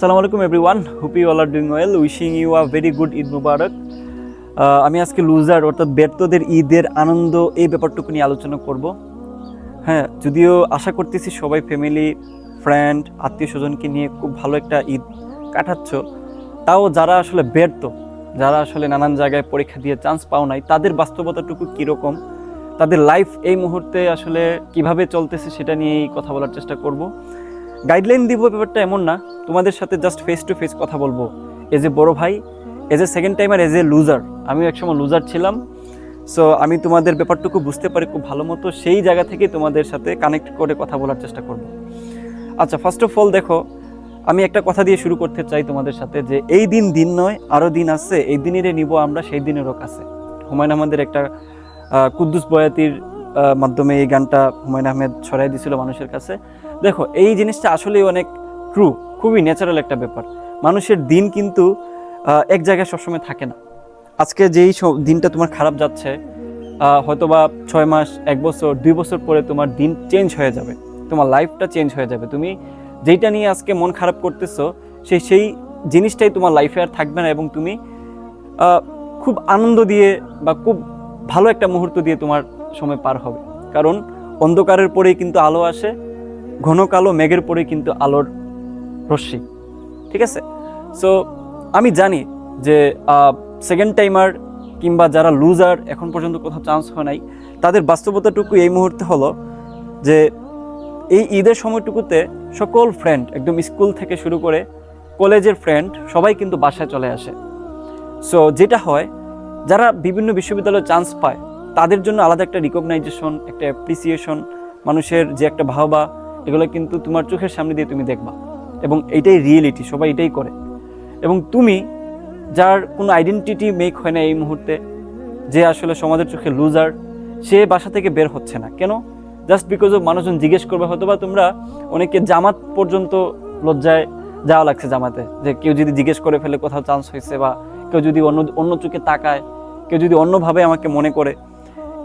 আসসালামু আলাইকুম everyone hope you all are doing well wishing you a very good Eid Mubarak আমি আজকে loser অর্থাৎ ব্যর্থদের ঈদের আনন্দ এই ব্যাপারটুকু নিয়ে আলোচনা করব। হ্যাঁ যদিও আশা করতেছি সবাই ফ্যামিলি ফ্রেন্ড আত্মীয় স্বজনকে নিয়ে খুব ভালো একটা ঈদ কাটাচ্ছ। তাও যারা আসলে ব্যর্থ, যারা আসলে নানান জায়গায় পরীক্ষা দিয়ে চান্স পাও নাই, তাদের বাস্তবতাটুকু কীরকম তাদের লাইফ এই মুহূর্তে আসলে কীভাবে চলতেছে সেটা নিয়েই কথা বলার চেষ্টা করব। গাইডলাইন দিব ব্যাপারটা এমন না, তোমাদের সাথে জাস্ট ফেস টু ফেস কথা বলব। এজ এ বড় ভাই as a second timer as a loser আমিও একসময় লুজার ছিলাম। সো আমি তোমাদের ব্যাপারটুকু বুঝতে পারি খুব ভালো মতো, সেই জায়গা থেকে তোমাদের সাথে কানেক্ট করে কথা বলার চেষ্টা করব। আচ্ছা ফার্স্ট অফ অল দেখো, আমি একটা কথা দিয়ে শুরু করতে চাই তোমাদের সাথে যে, এই দিন দিন নয় আরও দিন আছে, এই দিনেরই নিব আমরা, সেই দিনেরও কাছে। হুমায়ুন আহমেদের একটা কুদ্দুস বয়াতির মাধ্যমে এই গানটা হুমায়ুন আহমেদ ছড়াই দিছিল মানুষের কাছে। দেখো এই জিনিসটা আসলেই অনেক ট্রু খুবই ন্যাচারাল একটা ব্যাপার। মানুষের দিন কিন্তু এক জায়গায় সবসময় থাকে না। আজকে যেই দিনটা তোমার খারাপ যাচ্ছে আহ, হয়তোবা ছয় মাস এক বছর দুই বছর পরে তোমার দিন চেঞ্জ হয়ে যাবে। তোমার লাইফটা চেঞ্জ হয়ে যাবে। তুমি যেইটা নিয়ে আজকে মন খারাপ করতেছো সেই সেই জিনিসটাই তোমার লাইফে আর থাকবে না এবং তুমি খুব আনন্দ দিয়ে বা খুব ভালো একটা মুহূর্ত দিয়ে তোমার সময় পার হবে। কারণ অন্ধকারের পরেই কিন্তু আলো আসে, ঘন কালো মেঘের পরে কিন্তু আলোর রশ্মি। ঠিক আছে? সো আমি জানি যে সেকেন্ড টাইমার কিংবা যারা লুজার এখন পর্যন্ত কোথাও চান্স হয় নাই, তাদের বাস্তবতাটুকু এই মুহূর্তে হলো যে, এই ঈদের সময়টুকুতে সকল ফ্রেন্ড একদম স্কুল থেকে শুরু করে কলেজের ফ্রেন্ড সবাই কিন্তু বাসায় চলে আসে। সো যেটা হয়, যারা বিভিন্ন বিশ্ববিদ্যালয়ে চান্স পায় তাদের জন্য আলাদা একটা রিকগনাইজেশন একটা অ্যাপ্রিসিয়েশন মানুষের যে একটা ভাবা এগুলো কিন্তু তোমার চোখের সামনে দিয়ে তুমি দেখবা। এবং এইটাই রিয়েলিটি সবাই এটাই করে। এবং তুমি, যার কোনো আইডেন্টিটি মেক হয় না এই মুহূর্তে, যে আসলে সমাজের চোখে লুজার সে বাসা থেকে বের হচ্ছে না। কেন? জাস্ট বিকজ অফ মানুষজন জিজ্ঞেস করবে হয়তো বা তোমরা অনেকে জামাত পর্যন্ত লজ্জায় যাওয়া লাগছে জামাতে। যে কেউ যদি জিজ্ঞেস করে ফেলে কোথাও চান্স হয়েছে বা কেউ যদি অন্য অন্য চোখে তাকায়, কেউ যদি অন্যভাবে আমাকে মনে করে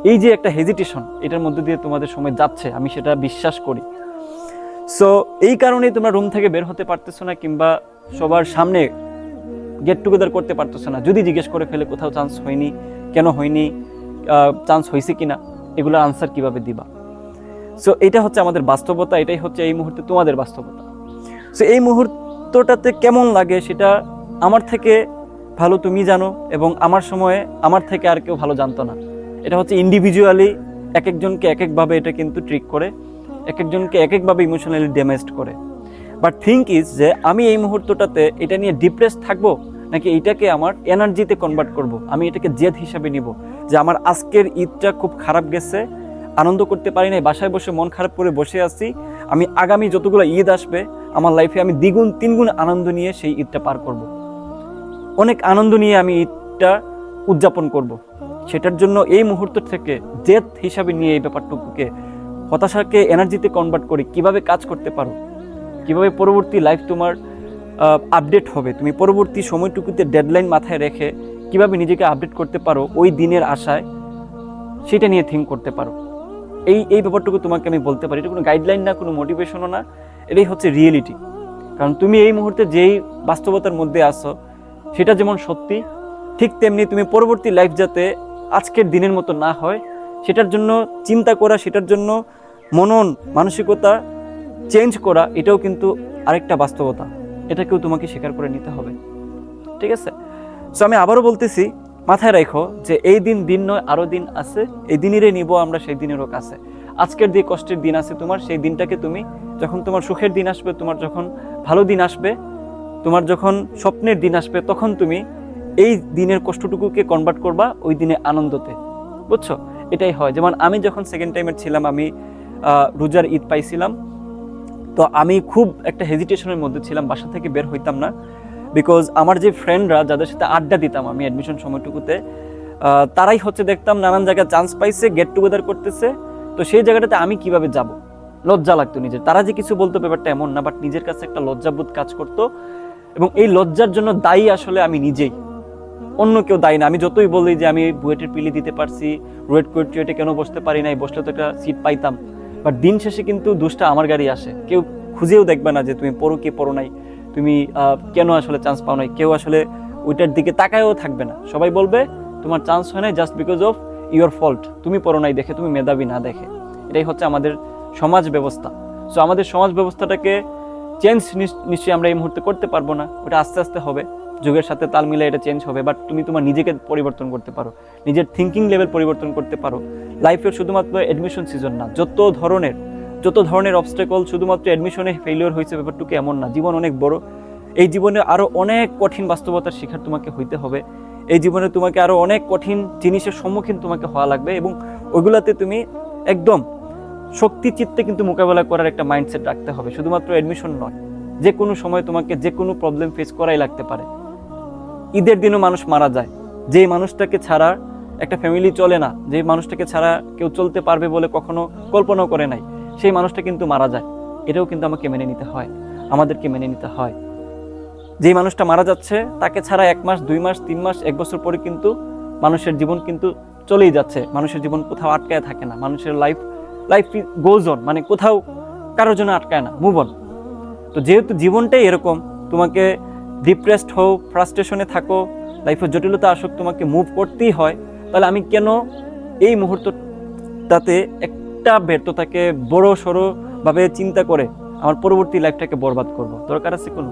এই যে একটা হেজিটেশন এটার মধ্যে দিয়ে তোমাদের সময় যাচ্ছে, আমি সেটা বিশ্বাস করি। সো এই কারণেই তোমরা রুম থেকে বের হতে পারতেছো না কিংবা সবার সামনে গেট টুগেদার করতে পারতেছো না। যদি জিজ্ঞেস করে ফেলে কোথাও চান্স হয়নি, কেন হয়নি চান্স হয়েছে কিনা, এগুলোর আনসার কীভাবে দিবা? সো এটা হচ্ছে আমাদের বাস্তবতা, এটাই হচ্ছে এই মুহূর্তে তোমাদের বাস্তবতা। সো এই মুহূর্তটাতে কেমন লাগে সেটা আমার থেকে ভালো তুমি জানো এবং আমার সময়ে আমার থেকে আর কেউ ভালো জানতো না। এটা হচ্ছে ইন্ডিভিজুয়ালি এক একজনকে এক একভাবে এটা কিন্তু ট্রিক করে এক একজনকে এক একভাবে ইমোশনালি ড্যামেজড করে বাট থিঙ্ক ইজ যে আমি এই মুহূর্তটাতে এটা নিয়ে ডিপ্রেস থাকব, নাকি এইটাকে আমার এনার্জিতে কনভার্ট করব। আমি এটাকে জেদ হিসাবে নিব যে আমার আজকের ঈদটা খুব খারাপ গেছে, আনন্দ করতে পারি নাই, বাসায় বসে মন খারাপ করে বসে আছি, আমি আগামী যতগুলো ঈদ আসবে, আমার লাইফে আমি দ্বিগুণ, তিনগুণ আনন্দ নিয়ে সেই ঈদটা পার করব। অনেক আনন্দ নিয়ে আমি ঈদটা উদযাপন করব। সেটার জন্য এই মুহূর্ত থেকে জেদ হিসাবে নিয়ে এই ব্যাপারটুকুকে, হতাশাকে এনার্জিতে কনভার্ট করে কীভাবে কাজ করতে পারো, কীভাবে পরবর্তী লাইফ তোমার আপডেট হবে, তুমি পরবর্তী সময়টুকুতে ডেডলাইন মাথায় রেখে কীভাবে নিজেকে আপডেট করতে পারো ওই দিনের আশায়, সেটা নিয়ে থিঙ্ক করতে পারো। এই এই ব্যাপারটুকু তোমাকে আমি বলতে পারি, এটা কোনো গাইডলাইন না, কোনো মোটিভেশনও না, এটাই হচ্ছে রিয়েলিটি কারণ তুমি এই মুহূর্তে যেই বাস্তবতার মধ্যে আসো সেটা যেমন সত্যি, ঠিক তেমনি তুমি পরবর্তী লাইফ যাতে আজকের দিনের মতো না হয়, সেটার জন্য চিন্তা করা, সেটার জন্য মনন, মানসিকতা চেঞ্জ করা, এটাও কিন্তু আরেকটা বাস্তবতা। এটাকেও তোমাকে স্বীকার করে নিতে হবে। ঠিক আছে? সো আমি আবারও বলতেছি, মাথায় রাখো যে এই দিন দিন নয় আরও দিন আছে। এই দিনেরই নিব আমরা, সেই দিনেরও কাছে। আজকের যে কষ্টের দিন আছে তোমার, সেই দিনটাকে তুমি যখন তোমার সুখের দিন আসবে, তোমার যখন ভালো দিন আসবে, তোমার যখন স্বপ্নের দিন আসবে, তখন তুমি এই দিনের কষ্টটুকুকে কনভার্ট করবা ওই দিনে আনন্দতে। বুঝছ? এটাই হয়। যেমন আমি যখন সেকেন্ড টাইমের ছিলাম, আমি রোজার ঈদ পাইছিলাম, তো আমি খুব একটা হেজিটেশনের মধ্যে ছিলাম, বাসা থেকে বের হইতাম না। বিকজ আমার যে ফ্রেন্ডরা যাদের সাথে আড্ডা দিতাম আমি অ্যাডমিশন সময়টুকুতে তারাই হচ্ছে দেখতাম নানান জায়গায় চান্স পাইছে গেট টুগেদার করতেছে, তো সেই জায়গাটাতে আমি কীভাবে যাব? লজ্জা লাগতো নিজের। তারা যে কিছু বলতো, ব্যাপারটা এমন না বাট নিজের কাছে একটা লজ্জাবোধ কাজ করতো। এবং এই লজ্জার জন্য দায়ী আসলে আমি নিজেই। অন্য কেউ দায়ী না। আমি যতই বলি যে আমি বুয়েটের পিলি দিতে পারছি, রুয়েট কুয়েটে কেন বসতে পারি নাই, বসলে তো একটা সিট পাইতাম। বাট দিন শেষে কিন্তু দোষটা আমার গাড়ি আসে। কেউ খুঁজেও দেখবে না যে তুমি পড়ো কি পড়ো নাই। তুমি কেন আসলে চান্স পাও নাই? কেউ আসলে ওইটার দিকে তাকায়ও থাকবে না। সবাই বলবে, তোমার চান্স হয় না just because of your fault তুমি পড়ো নাই দেখে, তুমি মেধাবী না দেখে। এটাই হচ্ছে আমাদের সমাজ ব্যবস্থা। সো আমাদের সমাজ ব্যবস্থাটাকে চেঞ্জ নিশ্চয়ই আমরা এই মুহূর্তে করতে পারব না। ওটা আস্তে আস্তে হবে। যুগের সাথে তাল মিলে এটা চেঞ্জ হবে বাট তুমি তোমার নিজেকে পরিবর্তন করতে পারো। নিজের থিঙ্কিং লেভেল পরিবর্তন করতে পারো। লাইফের শুধুমাত্র অ্যাডমিশন সিজন না, যত ধরনের যত ধরনের অবস্টেকল শুধুমাত্র অ্যাডমিশনে ফেলিওর হয়েছে, ব্যাপারটুকু এমন না, জীবন অনেক বড়। এই জীবনে আরও অনেক কঠিন বাস্তবতার শিকার তোমাকে হইতে হবে। এই জীবনে তোমাকে আরও অনেক কঠিন জিনিসের সম্মুখীন তোমাকে হওয়া লাগবে এবং ওইগুলাতে তুমি একদম শক্তি চিত্তে কিন্তু মোকাবেলা করার একটা মাইন্ডসেট রাখতে হবে। শুধুমাত্র অ্যাডমিশন নয় যে কোনো সময় তোমাকে যে কোনো প্রবলেম ফেস করাই লাগতে পারে। ঈদের দিনও মানুষ মারা যায়। যেই মানুষটাকে ছাড়া একটা ফ্যামিলি চলে না যে মানুষটাকে ছাড়া কেউ চলতে পারবে বলে কখনো কল্পনাও করে নাই, সেই মানুষটা কিন্তু মারা যায়। এটাও কিন্তু আমাকে মেনে নিতে হয়, আমাদেরকে মেনে নিতে হয়। যেই মানুষটা মারা যাচ্ছে, তাকে ছাড়া এক মাস, দুই মাস, তিন মাস, এক বছর পরে কিন্তু মানুষের জীবন কিন্তু চলেই যাচ্ছে। মানুষের জীবন কোথাও আটকায় থাকে না, মানুষের লাইফ লাইফ গোজ অন মানে কোথাও কারোর জন্য আটকায় না মুভ অন তো যেহেতু জীবনটাই এরকম, তোমাকে ডিপ্রেসড হও ফ্রাস্ট্রেশনে থাকো লাইফের জটিলতা আসুক, তোমাকে মুভ করতেই হয়। তাহলে আমি কেন এই মুহূর্তটাতে একটা ব্যর্থতাকে বড় সড়োভাবে চিন্তা করে আমার পরবর্তী লাইফটাকে বরবাদ করব? দরকার আছে কোনো?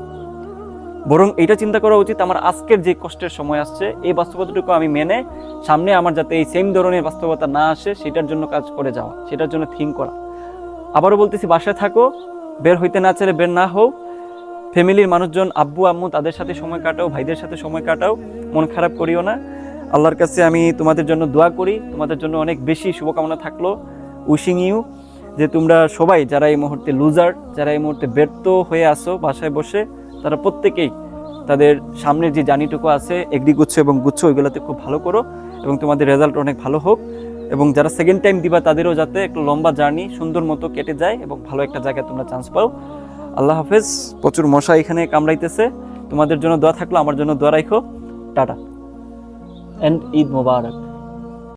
বরং এটা চিন্তা করা উচিত, আমার আজকের যে কষ্টের সময় আসছে, এই বাস্তবতাটুকু আমি মেনে সামনে আমার যাতে এই সেম ধরনের বাস্তবতা না আসে, সেটার জন্য কাজ করে যাওয়া, সেটার জন্য থিঙ্ক করা। আবারও বলতেছি, বাসায় থাকো, বের হইতে না চাইলে বের না হোক ফ্যামিলির মানুষজন, আব্বু, আম্মু তাদের সাথে সময় কাটাও, ভাইদের সাথে সময় কাটাও, মন খারাপ করিও না। আল্লাহর কাছে আমি তোমাদের জন্য দোয়া করি। তোমাদের জন্য অনেক বেশি শুভকামনা থাকল। উইশিং ইউ যে তোমরা সবাই যারা এই মুহূর্তে লুজার যারা এই মুহূর্তে ব্যর্থ হয়ে আসো বাসায় বসে, তারা প্রত্যেকেই তাদের সামনের যে জার্নিটুকু আছে এগ্রি গুচ্ছ এবং গুচ্ছ, ওইগুলোতে খুব ভালো করো এবং তোমাদের রেজাল্ট অনেক ভালো হোক। এবং যারা সেকেন্ড টাইম দিবা, তাদেরও যাতে একটা লম্বা জার্নি সুন্দর মতো কেটে যায় এবং ভালো একটা জায়গায় তোমরা চান্স পাও। আল্লাহ হাফেজ, প্রচুর মশা এখানে কামড়াইতেছে। তোমাদের জন্য দোয়া থাকল, আমার জন্য দোয়া রাখো টাটা। And Eid Mobarak